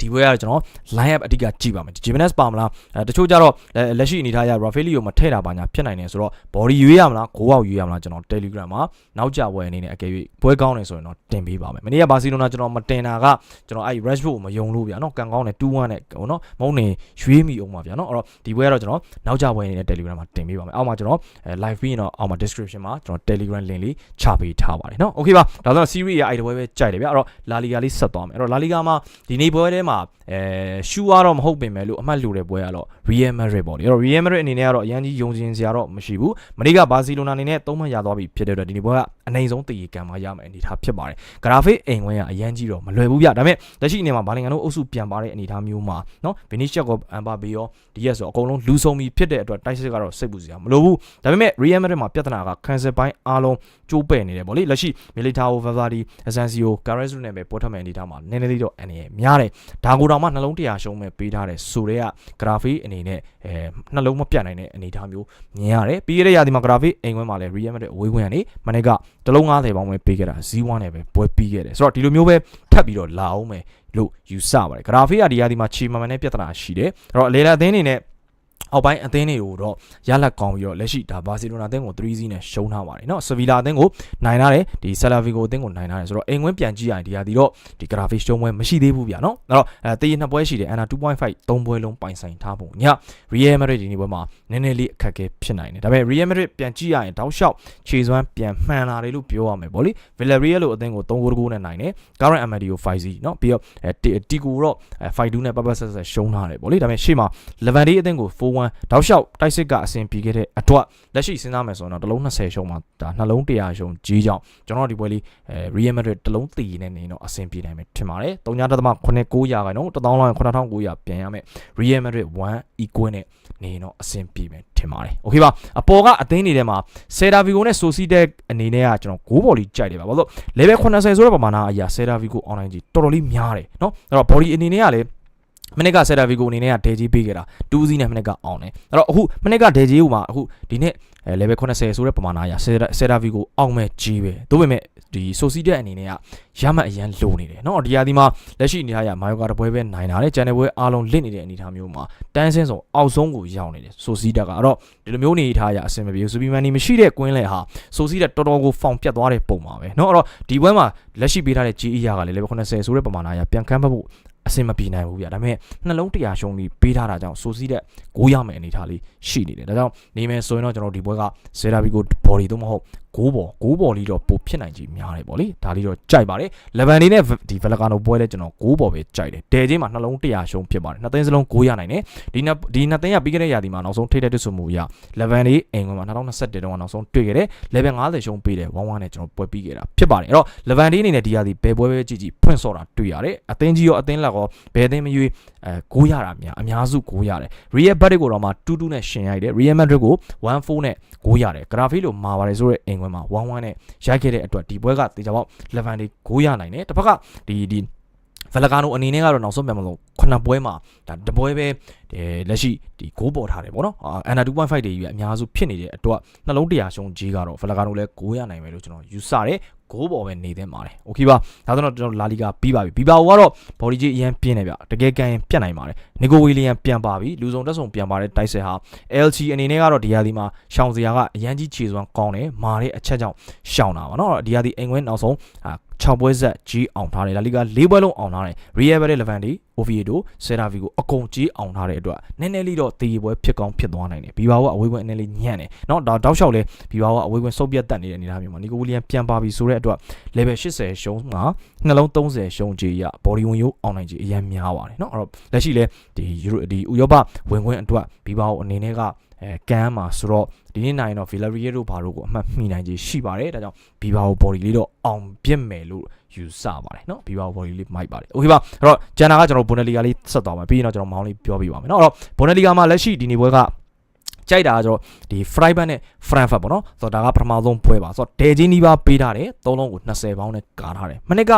ဒီဘွဲကတော့ကျွန်တော် line up အဓိကကြည့်ပါမယ် Jimenez ပါမလားအဲတချို့ကြတော့လက်ရှိအနေထားရ Rafaelio မထည့်တာပါညာဖြစ်နိုင်တယ်ဆိုတော့ body ရွေးရမလားဂိုးအောက်ရွေးရမလားကျွန်တော် Telegram မှာနောက်ကြပွဲအနေနဲ့အကယ်၍ပွဲကောင်းတယ်ဆိုရင်တော့တင်ပေးပါမယ်မနေ့ကဘာစီလိုနာကျွန်တော်မတင်တာကကျွန်တော်အဲ့ Rashford ကိုမယုံလို့ဗျာနော်ကန်ကောင်းတယ်2-1နဲ့ဟိုနော်မုံနေရွေးမိအောင်ပါဗျာနော်အဲ့တော့ဒီပွဲကတော့ကျွန်တော်နောက်ကြပွဲအနေနဲ့ Telegram မှာတင်ပေးပါမယ်အောက်မှာကျွန်တော် live ပြီးရင်တော့အောက်မှာ description မှာကျွန်တော် Telegram link လေးချပေးထားပါတယ်နော် okay ပါဒါဆိုတော့ series ရအဲ့ဒီပွဲပဲကြိုက်တယ်ဗျာအဲ့တော့ La Liga လေးဆက်သွားမယ်အဲ့တော့ La Liga မှာဒီနေ့ပွဲထဲမှာအဲရှူကတော့မဟုတ်ပင်မဲ့လို့အမှတ်လူတဲ့ပွဲကတော့ Real Madrid ပေါ့လေအဲ့တော့ Real Madrid အနေနဲ့ကတော့အရန်ကြီးယုံကြည်စရာတော့မရှိဘူးမနေ့ကဘာစီလိုနာအနေနဲ့သုံးမှတ်ရသွားပြီဖြစ်တဲ့အတွက်ဒီနေ့ပွဲကအနိုင်ဆုံးတည်ရကံမှာရမယ်အနေထားဖြစ်ပါတယ်ဂရာဖစ်အိမ်ဝင်းကအရန်ကြီးတော့မလွယ်ဘူးဗျဒါပေမဲ့လက်ရှိအနေမှာဘာလင်ကန်တို့အုပ်စုပြန်ပါတဲ့အနေထားမျိုးမှာနော် Vinicius ကိုအမ်ပါဘေရောဒီရက်ဆိုအကုန်လုံးလူဆုံးပြီးဖြစ်တဲ့အတွက်တိုက်စစ်ကတော့စိတ်ပူစရာမလိုဘူးဒါပေမဲ့ Real Madrid မှာပြဿနာက cancel ပိုင်းအားလုံးကျိုးပဲ့နေတယ်ပေါ့လေလက်ရှိ Militao Valverde Asensio Carrasco နဲ့ပဲပေါ်ထမဲ့အနေထားမှာနည်းနည်းလေးတော့အနေရများတယ်ဒါကိုတော့မှနှလုံးတရာရှုံးမဲ့ပေးထားတယ်ဆိုတော့ဂရာဖီအနေနဲ့အဲနှလုံးမပြတ်နိုင်တဲ့အနေအထားမျိုးမြင်ရတယ်ပြီးရတဲ့ရာသီမှာဂရာဖီအိမ်ခွင်းမှာလည်း Real Madrid အဝေးခွင်းကနေမနေ့ကတလုံး90ပေါင်းပဲပေးခဲ့တာ0-1နဲ့ပဲပွဲပြီးခဲ့တယ်ဆိုတော့ဒီလိုမျိုးပဲထပ်ပြီးတော့လာအောင်မယ်လို့ယူဆပါတယ်ဂရာဖီကဒီရာသီမှာချီမမန်နဲ့ပြဿနာရှိတယ်အဲ့တော့အလေလာအသင်းနေနဲ့ အောက်ပိုင်းအသင်းတွေကိုတော့ရလက်ကောင်းပြီးတော့လက်ရှိဒါဘာစီလိုနာအသင်းကို3-0နဲ့ရှုံးထားပါတယ်เนาะဆဗီလာအသင်းကိုနိုင်ထားတယ်ဒီဆယ်လာဗီကိုအသင်းကိုနိုင်ထားတယ်ဆိုတော့အိမ်ဝင်းပြန်ကြည့်ရရင်ဒီဟာဒီတော့ဒီဂရာဖစ်ရှုံးပွဲမရှိသေးဘူးဗျာเนาะအဲ့တော့အဲတေးနှစ်ပွဲရှိတယ်အန်နာ2.5 3ပွဲလုံးပိုင်ဆိုင်ထားပုံည Real Madrid ဒီနေ့ပွဲမှာနည်းနည်းလေးအခက်အခဲဖြစ်နိုင်တယ်ဒါပေမဲ့ Real Madrid ပြန်ကြည့်ရရင်တောက်လျှောက်ခြေစွမ်းပြန်မှန်လာတယ်လို့ပြောရမယ်ဗောလေ Villarreal လို့အသင်းကို3ဂိုးတကိုးနဲ့နိုင်တယ် Current Amadi ကို5-0เนาะပြီးတော့တီကူတော့5-2နဲ့ပတ်ပတ်ဆက်ဆက်ရှုံးထားတယ်ဗောလေဒါပေမဲ့ရှေ့မှာ Levante အသင်းကို 1တောက်လျှောက်တိုက်စစ်ကအဆင်ပြေခဲ့တဲ့အတွက်လက်ရှိစဉ်းစားမယ်ဆိုရင်တော့တလုံး20ရှုံးမှာဒါနှလုံး100ရှုံးကြီးကြောင့်ကျွန်တော်ဒီပွဲလေးအဲ Real Madrid တလုံးတည်နေနေတော့အဆင်ပြေနိုင်မယ်ထင်ပါတယ်3.89ရာခိုင်နှုန်း19900ပြန်ရမယ် Real Madrid 1 equal နဲ့နေတော့အဆင်ပြေမယ်ထင်ပါတယ်။ Okay ပါ။အပေါ်ကအသင်းတွေထဲမှာ Celta Vigo နဲ့ Sociedad အနေနဲ့ကကျွန်တော်ဂိုးပေါ်လေးကြိုက်တယ်ပါ။ဘာလို့ level 80ဆိုတဲ့ပမာဏအရာ Celta Vigo online ကြီးတော်တော်လေးများတယ်နော်။အဲ့တော့ body အနေနဲ့ကလည်း မနစ်ကဆယ်ဒါဗီကိုအနေနဲ့ကဒေဂျီပေးခဲ့တာ2စီးနဲ့မနစ်ကအောင်တယ်အဲ့တော့အခုမနစ်ကဒေဂျီကိုမှအခုဒီနေ့ level 80ဆိုတဲ့ပမာဏအရဆယ်ဒါဗီကိုအောင်မဲ့ကြီးပဲဒါပေမဲ့ဒီဆိုစီတက်အနေနဲ့ကရမှတ်အရန်လိုနေတယ်เนาะဒီဟာဒီမှာလက်ရှိအနေထားရမာယိုကာတပွဲပဲနိုင်တာလေဂျန်နယ်ပွဲအားလုံးလစ်နေတဲ့အနေအထားမျိုးမှာတန်းစင်းဆုံးအောက်ဆုံးကိုရောက်နေတယ်ဆိုစီတက်ကအဲ့တော့ဒီလိုမျိုးနေထားရအဆင်မပြေဘူးစူပီမန်နီမရှိတဲ့ကွင်းလေဟာဆိုစီတက်တော်တော်ကိုဖောင်ပြတ်သွားတဲ့ပုံပါပဲเนาะအဲ့တော့ဒီပွဲမှာလက်ရှိပေးထားတဲ့ GE ကလည်း level 80ဆိုတဲ့ပမာဏအရပြန်ကမ်းဖတ်ဖို့ အဆင်မပြေနိုင်ဘူးဗျာဒါပေမဲ့နှလုံးတရာရှုံးပြီးပေးထားတာကြောင့်ဆိုစီတဲ့ဂိုးရမယ်အနေထားလေးရှိနေတယ်ဒါကြောင့်နေမယ်ဆိုရင်တော့ကျွန်တော်ဒီပွဲကဇေရာဘီကိုဘော်ဒီတော့မဟုတ် ဂိုးပေါ်ဂိုးပေါ်လေးတော့ပိုဖြစ်နိုင်ကြီးများတယ်ပေါ့လေဒါလေးတော့ကြိုက်ပါတယ်လဗန်နေနဲ့ဒီဗလကာနိုပွဲလဲကျွန်တော်ဂိုးပေါ်ပဲကြိုက်တယ်ဒဲချင်းမှာနှလုံးတရာရှုံးဖြစ်ပါတယ်နှစ်သိန်းစလုံးဂိုးရနိုင်တယ်ဒီနှစ်ဒီနှစ်သိန်းကပြီးခဲ့တဲ့ရာသီမှာနောက်ဆုံးထိတဲ့တွဆုံမှုရလဗန်နေအင်ကွန်မှာ2021တုန်းကနောက်ဆုံးတွေ့ခဲ့တယ် level 50ရှုံးပေးတယ်1-1နဲ့ကျွန်တော်ပွဲပြီးခဲ့တာဖြစ်ပါတယ်အဲ့တော့လဗန်နေအနေနဲ့ဒီရာသီဘယ်ပွဲပဲကြည့်ကြည့်ဖွင့်စော်တာတွေ့ရတယ်အသင်းကြီးရောအသင်းလက်ရောဘယ်အသင်းမရွေးအဲဂိုးရတာများအများစုဂိုးရတယ် Real Madrid ကိုတော့မှ2-2နဲ့ရှင်ရိုက်တယ် Real Madrid ကို1-4နဲ့ဂိုးရတယ် Graphic လို့မှာပါတယ်ဆိုတော့အင်ကွန်မှာ1-1နဲ့ရိုက်ခဲ့တဲ့အတွက်ဒီပွဲကတေချာပေါက် Levante ဂိုးရနိုင်တယ်တစ်ဖက်ကဒီဒီ ဗလကာနိုအနေနဲ့ကတော့နောက်ဆုံးပြန်မလို့ခုနှစ်ပွဲမှာဒါတပွဲပဲလက်ရှိဒီဂိုးပေါ်ထားတယ်ပေါ့နော်အန်ဒါ2.5တွေကြီးအများစုဖြစ်နေတဲ့အတွက်နှလုံးတရားရှုံးကြီးကတော့ဗလကာနိုလည်းဂိုးရနိုင်မယ်လို့ကျွန်တော်ယူဆတယ်ဂိုးပေါ်ပဲနေသင့်ပါတယ်။ Okay ပါ။ဒါဆိုတော့ကျွန်တော်လာလီဂါပြီးပါပြီ။ဘီဘာကိုကတော့ body ကြီးအရန်ပြင်းနေဗျ။တကယ်ကန်ရင်ပြတ်နိုင်ပါတယ်။နီကိုဝီလီယန်ပြန်ပါပြီ။လူစုံတက်ဆုံပြန်ပါတဲ့တိုက်ဆက်ဟာ LG အနေနဲ့ကတော့ဒီရာသီမှာရှောင်းစရာကအရန်ကြီးခြေစွမ်းကောင်းတယ်။မာတဲ့အချက်ကြောင့်ရှောင်းတာပါနော်။ဒီရာသီအင်္ဂွင်းနောက်ဆုံး 6ပွဲဆက်ကြီးအောင်ထားတယ်လာလီဂါ၄ပွဲလုံးအောင်ထားတယ် Real Madrid Levante Oviedo Celta Vigo အကုန်ကြီးအောင်ထားတဲ့အတွက်နည်းနည်းလေးတော့တည်ရပွဲဖြစ်ကောင်းဖြစ်သွားနိုင်တယ်ဘီဘာဝအဝေးကွင်းအနေနဲ့လေးညံ့တယ်เนาะဒါတောက်လျှောက်လဲဘီဘာဝအဝေးကွင်းစုပ်ပြတ်တက်နေတဲ့အနေအထားမျိုးမှာနီကိုဝီလီယံပြန်ပါပြီဆိုတဲ့အတွက် level 80ရှုံးမှာနှလုံး30ရှုံးကြီးရ body ဝင်ရိုးအောင်နိုင်ကြီးအရင်များပါတယ်เนาะအဲ့တော့လက်ရှိလဲဒီယူရိုဒီဥရောပဝင်ခွင့်အတွက်ဘီဘာဝအနေနဲ့က အဲကန်မှာဆိုတော့ဒီနေ့နိုင်တော့ Villarreal တို့ဘာတို့ကိုအမှတ်မိနိုင်ကြီးရှိပါတယ်ဒါကြောင့် Bilbao body လေးတော့အောင်ပြစ်မယ်လို့ယူဆပါတယ်เนาะ Bilbao body လေးမိုက်ပါတယ်โอเคပါအဲ့တော့ဂျန်နာကကျွန်တော် Bundesliga လေးဆက်သွားမယ်ပြီးရင်တော့ကျွန်တော်မောင်းလေးပြောပြပါမယ်เนาะအဲ့တော့ Bundesliga မှာလက်ရှိဒီနေ့ပွဲကကြိုက်တာကကျတော့ဒီ Freiburg နဲ့ Frankfurt ပေါ့နော်ဆိုတော့ဒါကပထမဆုံးပွဲပါဆိုတော့ဒေဂျင်းနီးပါးပေးထားတယ်သုံးလုံးကို20ပေါင်းနဲ့ကာထားတယ်မနစ်က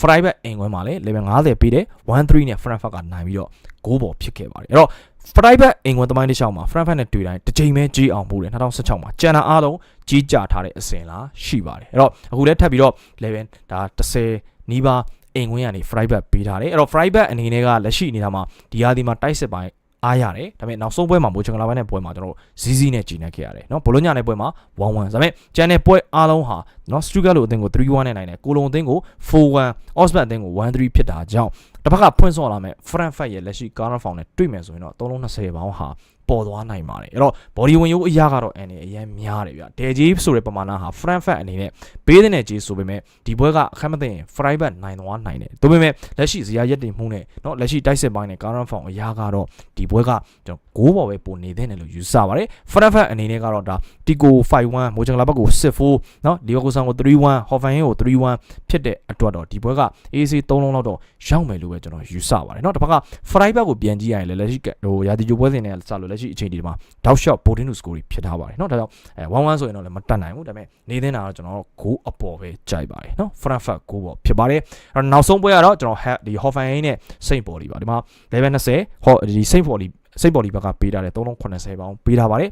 Freiburg အိမ်ခွဲမှာလေ level 50ပေးတယ်1-3နဲ့ Frankfurt ကနိုင်ပြီးတော့ဂိုးပေါ်ဖြစ်ခဲ့ပါတယ်အဲ့တော့ private အင်္ဂွန်သမိုင်းတစ်လျှောက်မှာ Frankfurt နဲ့တွေ့တိုင်းတစ်ချိန်ပဲကြီးအောင်ပို့တယ်2016မှာကျန်တာအားလုံးကြီးကြထားတဲ့အစဉ်လားရှိပါတယ်အဲ့တော့အခုလည်းထပ်ပြီးတော့ level ဒါ30နီးပါးအင်္ဂွန်ကနေ private ပေးထားတယ်အဲ့တော့ private အနေနဲ့ကလက်ရှိအနေထားမှာဒီဟာဒီမှာတိုက်စစ်ပိုင်း အားရတယ်ဒါပေမဲ့နောက်ဆုံးပွဲမှာမိုချင်္ဂလာပိုင်းနဲ့ပွဲမှာကျွန်တော်ဇီးဇီးနဲ့ဂျီနေခဲ့ရတယ်နော်ဘလိုညာနဲ့ပွဲမှာ1-1ဒါပေမဲ့ကျန်တဲ့ပွဲအားလုံးဟာနော်စတူဂတ်လိုအသင်းကို3-1နဲ့နိုင်တယ်ကိုလုံအသင်းကို4-1အော့စဘတ်အသင်းကို1-3ဖြစ်တာကြောင့်တစ်ဖက်ကဖွင့်ဆော့လာမဲ့ Frankfurt ရဲ့လက်ရှိ Garner Found နဲ့တွေ့မယ်ဆိုရင်တော့3လုံး20ပေါင်းဟာ ပေါ်သွားနိုင်ပါတယ်အဲ့တော့ body ဝင်ရိုးအရာကတော့အန်နေအရင်များတယ်ဗျဒဲကြီးဆိုတဲ့ပမာဏဟာ Frankfurt အနေနဲ့ဘေးတဲ့ကြီးဆိုပေမဲ့ဒီဘွဲကအခက်မသိရင် Freiburg နိုင်သွားနိုင်တယ်ဒါပေမဲ့လက်ရှိဇရာရက်တင်မှုနဲ့เนาะလက်ရှိတိုက်စစ်ပိုင်းနဲ့ Garner Found အရာကတော့ဒီဘွဲကကျွန်တော်ဂိုးပေါ်ပဲပုံနေတဲ့တယ်လို့ယူဆပါတယ် Frankfurt အနေနဲ့ကတော့ဒါ Tico 5-1မိုချင်လာဘက်ကို6-4เนาะလီဗာပူးဆန်ကို3-1 Hoffenheim ကို3-1ဖြစ်တဲ့အတွက်တော့ဒီဘွဲက AC 3လုံးလောက်တော့ရောက်မယ်လို့ပဲကျွန်တော်ယူဆပါတယ်เนาะတစ်ဖက်က Freiburg ကိုပြန်ကြည့်ရရင်လည်းလက်ရှိဟိုရာသီကြိုပွဲစဉ်နဲ့စလို့ လက်ရှိအချိန်ဒီမှာတောက်လျှောက် Bodin to score ဖြစ်ထားပါတယ်เนาะဒါကြောင့်အဲ1-1ဆိုရင်တော့လည်းမတက်နိုင်ဘူးဒါပေမဲ့နေသင်းတာတော့ကျွန်တော်တို့ဂိုးအပေါ်ပဲကြိုက်ပါတယ်เนาะ Frankfurt ဂိုးပေါ်ဖြစ်ပါတယ်အဲ့တော့နောက်ဆုံးပွဲကတော့ကျွန်တော်ဒီ Hoffenheim နဲ့ Saint Pauli ပါဒီမှာ level 20ဟောဒီ Saint Pauli စိတ်ပေါ်လီဘက်ကပေးထားတယ်380ပေါင်းပေးထားပါတယ်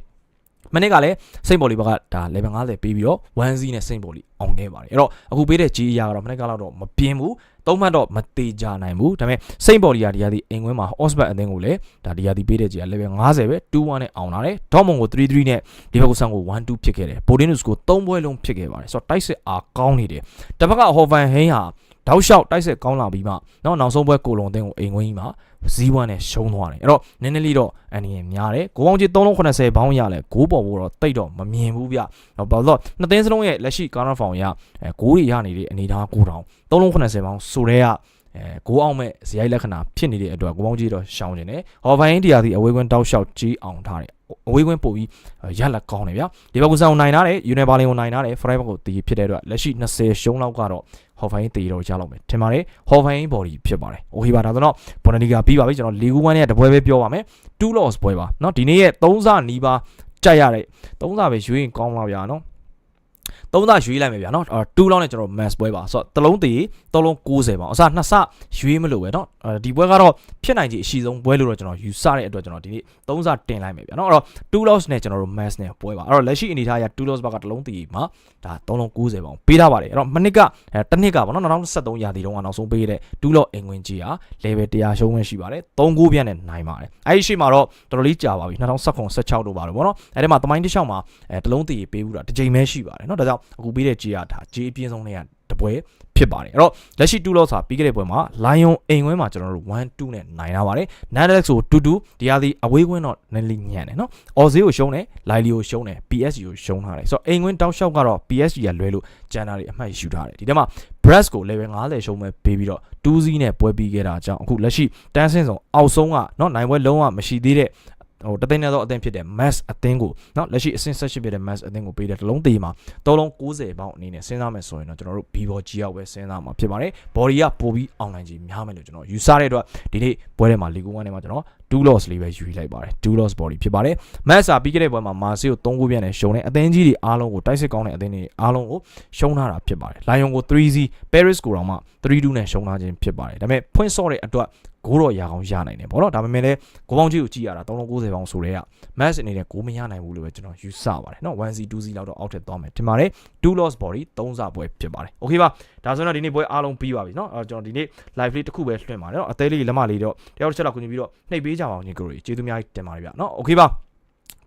မနေ့ကလည်းစိတ်ပေါ်လီဘက်ကဒါ level 50ပေးပြီးတော့1 Z နဲ့စိတ်ပေါ်လီအောင်ခဲ့ပါတယ်အဲ့တော့အခုပေးတဲ့ G အရာကတော့မနေ့ကတော့မပြင်းဘူးသုံးမှတ်တော့မသေးကြနိုင်ဘူးဒါပေမဲ့စိတ်ပေါ်လီယာဒီယာဒီအင်ကွင်းမှာ Osbat အသင်းကိုလည်းဒါဒီယာဒီပေးတဲ့ G က level 50ပဲ2-1နဲ့အောင်လာတယ်ဒေါ့မွန်ကို3-3နဲ့ဒီဘက်ကဆန်ကို1-2ဖြစ်ခဲ့တယ်ဘိုဒင်းနုစ်ကို3ပွဲလုံးဖြစ်ခဲ့ပါတယ်ဆိုတော့တိုက်စစ်အားကောင်းနေတယ်တစ်ဖက်ကဟော်ဖန်ဟိန်းဟာ တောက်လျှောက်တိုက်ဆက်ကောင်းလာပြီးမှနော်နောက်ဆုံးပွဲကိုလုံသင်းကိုအိမ်ဝင်းကြီးမှာ0-1နဲ့ရှုံးသွားတယ်အဲ့တော့နည်းနည်းလေးတော့အန်ဒီရင်များတယ်ဂိုးပေါင်းကြီး380ဘောင်းရလဲဂိုးပေါ်ဖို့တော့တိတ်တော့မမြင်ဘူးဗျနော်ဘာလို့နှစ်သင်းစလုံးရဲ့လက်ရှိကာနာဖောင်ရအဲဂိုးတွေရနေတဲ့အနေအထား9000 380ဘောင်းဆိုတဲ့ကအဲကိုအောင်မဲ့ဇယိုက်လက္ခဏာဖြစ်နေတဲ့အတွက်ကိုပေါင်းကြီးတော့ရှောင်းနေတယ်။ဟော်ဗိုင်းဒီယာဒီအဝေးကွင်းတောက်လျှောက်ကြီးအောင်ထားတယ် အဝေးကွင်းပို့ပြီးရလက်ကောင်းတယ်ဗျာဒီဘက်ကဆောင်နိုင်ထားတယ်ယူနေပါလင်ကိုနိုင်ထားတယ်ဖရိုက်ဘက်ကိုတည်ဖြစ်တဲ့အတွက်လက်ရှိ20ရှုံးလောက်ကတော့ဟော်ဖိုင်းတည်တော့ရလောက်မယ်ထင်ပါတယ်ဟော်ဖိုင်းဘော်ဒီဖြစ်ပါတယ်โอเคပါဒါဆိုတော့ဘော်နဒီကပြီးပါပြီကျွန်တော်လီဂူ1ရဲ့တပွဲပဲပြောပါမယ်2 loss ပွဲပါเนาะဒီနေ့ရဲ့3ဆနီးပါကြိုက်ရတဲ့3ဆပဲရွေးရင်ကောင်းပါဗျာเนาะ သုံးသရွေးလိုက်မယ်ဗျာနော်2လောက်နဲ့ကျွန်တော် mass ပွဲပါဆိုတော့တစ်လုံးတည်သုံးလုံး90ပါအစားနှစ်ဆရွေးမလို့ပဲနော်ဒီပွဲကတော့ဖြစ်နိုင်ခြေအရှိဆုံးပွဲလို့တော့ကျွန်တော်ယူဆတဲ့အတွက်ကျွန်တော်ဒီနေ့သုံးဆတင်လိုက်မယ်ဗျာနော်အဲ့တော့2 loss နဲ့ကျွန်တော်တို့ mass နဲ့ပွဲပါအဲ့တော့လက်ရှိအနေထားအရ2 loss ဘက်ကတစ်လုံးတည်မှာဒါသုံးလုံး90ပါပေးထားပါတယ်အဲ့တော့မနစ်ကအဲတစ်နှစ်ကပေါ့နော်2023ရာသီတုန်းကနောက်ဆုံးပေးတဲ့2 loss အင်ဝင်ကြီးဟာ level 100ရှုံးဝင်ရှိပါတယ်3 9ပြည့်နဲ့နိုင်ပါတယ်အဲ့ဒီရှိမှာတော့တော်တော်လေးကြာပါပြီ2019 16တို့ပါတော့ဗောနော်အဲ့ဒီမှာတမိုင်းတစ်ချောင်းမှာအဲတစ်လုံးတည်ပေးဘူးတာတစ်ချိန်ပဲရှိပါတယ်နော်နော်ဒါကြောင့်အခုပေးတဲ့ J ကဒါ J အပြင်းဆုံးနဲ့ကတပွဲဖြစ်ပါတယ်အဲ့တော့လက်ရှိ2 loss ဟာပြီးခဲ့တဲ့ပွဲမှာ Lion အိမ်ခွဲမှာကျွန်တော်တို့1 2နဲ့နိုင်ရပါတယ် Nandex ကို2-2ဒီဟာဒီအဝေးခွင်းတော့နည်းနည်းညံ့တယ်နော် Oze ကိုရှုံးတယ် Lily ကိုရှုံးတယ် PSG ကိုရှုံးထားတယ်ဆိုတော့အိမ်ခွင်းတောက်လျှောက်ကတော့ PSG ကလွဲလို့ကျန်တာတွေအမှတ်ယူထားတယ်ဒီထဲမှာ Brass ကို level 50ရှုံးမဲ့ပေးပြီးတော့2စီးနဲ့ပွဲပြီးခဲ့တာကြောင့်အခုလက်ရှိတန်းဆင်းဆောင်အောက်ဆုံးကနော်နိုင်ပွဲလုံးဝမရှိသေးတဲ့ ဟိုတသိန်းနဲ့တော့အသင်းဖြစ်တဲ့ mass အသင်းကိုเนาะလက်ရှိအဆင့်ဆက်ရှိဖြစ်တဲ့ mass အသင်းကိုပေးတဲ့တစ်လုံးသေးမှာသုံးလုံး90ပေါင်းအနေနဲ့စဉ်းစားမယ်ဆိုရင်တော့ကျွန်တော်တို့ B ball G ရောက်ပဲစဉ်းစားမှာဖြစ်ပါတယ် body ကပိုပြီးအောင်နိုင်ကြီးများမယ်လို့ကျွန်တော်ယူဆတဲ့အတွက်ဒီနေ့ပွဲထဲမှာလီဂူ1ထဲမှာကျွန်တော် 2 loss လေးပဲယူလိုက်ပါတယ်2 loss body ဖြစ်ပါတယ်မက်ဆာပြီးခဲ့တဲ့ပွဲမှာမာဆေးကို3ဂိုးပြန်နဲ့ရှုံတယ်အသင်းကြီးတွေအားလုံးကိုတိုက်စစ်ကောင်းတဲ့အသင်းတွေအားလုံးကိုရှုံးထားတာဖြစ်ပါတယ်လိုင်ယွန်ကို 3C Paris ကိုတော့မှ3-2နဲ့ရှုံးထားခြင်းဖြစ်ပါတယ်ဒါပေမဲ့ဖွင့်ဆော့တဲ့အတွက်ဂိုးတော့ရအောင်ရနိုင်တယ်ပေါ့နော်ဒါပေမဲ့လည်းဂိုးပေါင်းကြီးကိုကြည့်ရတာ390ပေါင်းဆိုတဲ့က match အနေနဲ့ဂိုးမရနိုင်ဘူးလို့ပဲကျွန်တော်ယူဆပါတယ်နော် 1C 2C လောက်တော့အောက်ထက်သွားမယ်ထင်ပါတယ်2 loss body 3စပွဲဖြစ်ပါတယ် okay ပါဒါဆိုတော့ဒီနေ့ပွဲအားလုံးပြီးပါပြီနော်အဲကျွန်တော်ဒီနေ့ live လေးတစ်ခုပဲလွှင့်ပါတယ်နော်အသေးလေးလက်မလေးတော့တယောက်တစ်ချက်လောက်ကူညီပြီးတော့နှိပ်ပေးကြပါအောင်ညီကိုတွေကျေးဇူးများကြီးတင်ပါတယ်ဗျเนาะ okay ပါ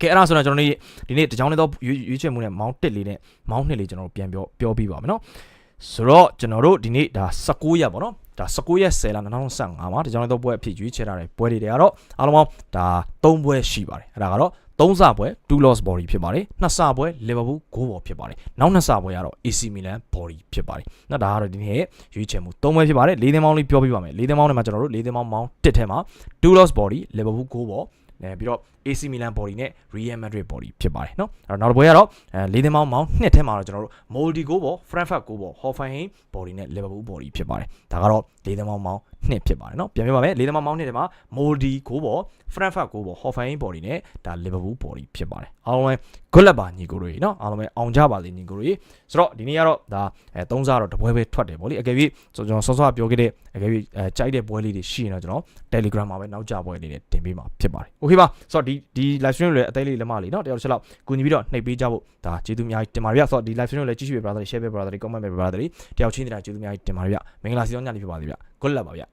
ကဲအဲ့ဒါဆိုတော့ကျွန်တော်ဒီဒီနေ့တကြောင်လေးတော့ရွေးရွေးချယ်မှုနဲ့မောင်းတက်လေးနဲ့မောင်းနှစ်လေးကျွန်တော်တို့ပြန်ပြောပြောပြီးပါမယ်เนาะဆိုတော့ကျွန်တော်တို့ဒီနေ့ဒါ19ရက်ပေါ့နော်ဒါ19ရက်10လ2025မှာဒီကြောင်လေးတော့ပွဲအဖြစ်ရွေးချယ်ထားတဲ့ပွဲတွေတွေကတော့အားလုံးပေါင်းဒါ3ပွဲရှိပါတယ်အဲ့ဒါကတော့ 3စပွဲ2 loss body ဖြစ်ပါတယ်2စပွဲ Liverpool goal ပေါ်ဖြစ်ပါတယ်နောက်2စပွဲကတော့ AC Milan body ဖြစ်ပါတယ်နော်ဒါကတော့ဒီနေ့ရွေးချယ်မှု3ပွဲဖြစ်ပါတယ်၄သင်းပေါင်းလေးပြောပြပါမယ်၄သင်းပေါင်းထဲမှာကျွန်တော်တို့၄သင်းပေါင်းမောင်းတစ်ထဲမှာ2 loss body Liverpool goal ပေါ်အဲပြီးတော့ AC Milan body နဲ့ Real Madrid body ဖြစ်ပါတယ်เนาะအဲ့တော့နောက်တစ်ပွဲကတော့အဲ၄သင်းပေါင်းမောင်းနှစ်ထဲမှာတော့ကျွန်တော်တို့ Molde goal ပေါ် Frankfurt goal ပေါ် Hoffenheim body နဲ့ Liverpool body ဖြစ်ပါတယ်ဒါကတော့၄သင်းပေါင်းမောင်း နှစ်ဖြစ်ပါတယ်เนาะပြန်ပြပါမယ်၄သင်းပေါင်းမောင်းနှစ်ထဲမှာ Molde goal ပေါ် Frankfurt goal ပေါ် Hoffenheim body နဲ့ဒါ Liverpool body ဖြစ်ပါတယ်အားလုံးပဲ good luck ပါညီကိုတို့ရေเนาะအားလုံးပဲအောင်ကြပါစေညီကိုတို့ရေဆိုတော့ဒီနေ့ကတော့ဒါအဲ၃စားတော့တပွဲပဲထွက်တယ်ဗောလေအကယ်၍ကျွန်တော်စောစောကပြောခဲ့တဲ့အကယ်၍အဲကြိုက်တဲ့ပွဲလေးတွေရှိရင်တော့ကျွန်တော် Telegram မှာပဲနောက်ကြပွဲလေးတွေတင်ပေးမှာဖြစ်ပါတယ်။ Okay ပါဆိုတော့ဒီဒီ live stream တွေလည်းအသေးလေးလက်မလေးเนาะတယောက်တစ်ချက်လောက်ကူညီပြီးတော့နှိပ်ပေးကြဖို့ဒါကျေးဇူးအများကြီးတင်ပါတယ်ဗျဆိုတော့ဒီ live stream ကိုလည်းကြည့်ရှုပေး brother တွေ share ပေး brother တွေ comment ပေး brother တွေတယောက်ချင်းတည်းကျေးဇူးအများကြီးတင်ပါတယ်ဗျမင်္ဂလာစီရောညလေးဖြစ်ပါစေဗျ good luck ပါဗျ